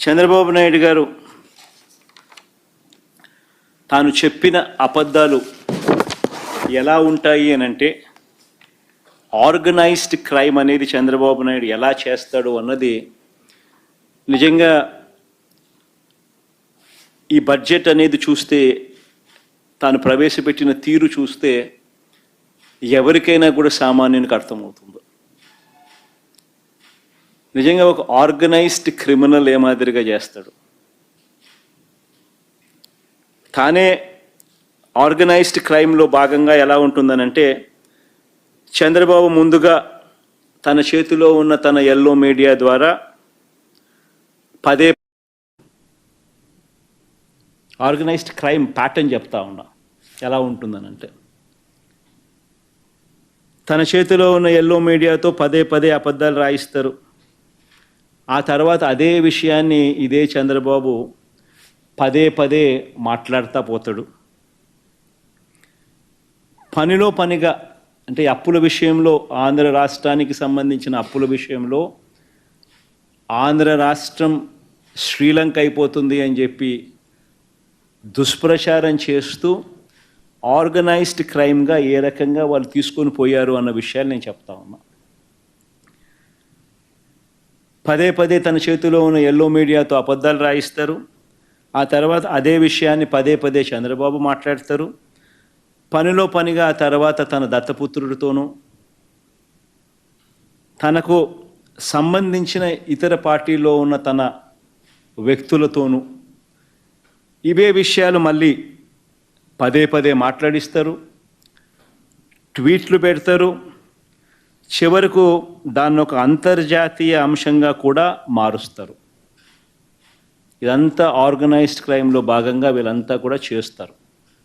చంద్రబాబు నాయుడు గారు తాను చెప్పిన అబద్ధాలు ఎలా ఉంటాయి అని అంటే ఆర్గనైజ్డ్ క్రైమ్ అనేది చంద్రబాబు నాయుడు ఎలా చేస్తాడు అన్నది నిజంగా ఈ బడ్జెట్ అనేది చూస్తే తాను ప్రవేశపెట్టిన తీరు చూస్తే ఎవరికైనా కూడా సామాన్యునికి అర్థమవుతుంది. నిజంగా ఒక ఆర్గనైజ్డ్ క్రిమినల్ ఏ మాదిరిగా చేస్తాడు. తానే ఆర్గనైజ్డ్ క్రైమ్లో భాగంగా ఎలా ఉంటుందనంటే చంద్రబాబు ముందుగా తన చేతిలో ఉన్న తన ఎల్లో మీడియా ద్వారా పదే ఆర్గనైజ్డ్ క్రైమ్ ప్యాటర్న్ చెప్తా ఉన్నా. ఎలా ఉంటుందనంటే తన చేతిలో ఉన్న ఎల్లో మీడియాతో పదే పదే అబద్ధాలు రాయిస్తారు. ఆ తర్వాత అదే విషయాన్ని ఇదే చంద్రబాబు పదే పదే మాట్లాడుతూ పోతాడు. పనిలో పనిగా అంటే అప్పుల విషయంలో ఆంధ్ర రాష్ట్రానికి సంబంధించిన అప్పుల విషయంలో ఆంధ్ర రాష్ట్రం శ్రీలంక అయిపోతుంది అని చెప్పి దుష్ప్రచారం చేస్తూ ఆర్గనైజ్డ్ క్రైమ్గా ఏ రకంగా వాళ్ళు తీసుకొని పోయారు అన్న విషయాలు నేను చెప్తా ఉన్నా. పదే పదే తన చేతిలో ఉన్న ఎల్లో మీడియాతో అబద్ధాలు రాయిస్తారు. ఆ తర్వాత అదే విషయాన్ని పదే పదే చంద్రబాబు మాట్లాడతారు. పనిలో పనిగా ఆ తర్వాత తన దత్తపుత్రుడితోనూ తనకు సంబంధించిన ఇతర పార్టీలో ఉన్న తన వ్యక్తులతోనూ ఇవే విషయాలు మళ్ళీ పదే పదే మాట్లాడిస్తారు. ట్వీట్లు పెడతారు. చివరకు దాన్ని ఒక అంతర్జాతీయ అంశంగా కూడా మారుస్తారు. ఇదంతా ఆర్గనైజ్డ్ క్రైమ్లో భాగంగా వీళ్ళంతా కూడా చేస్తారు.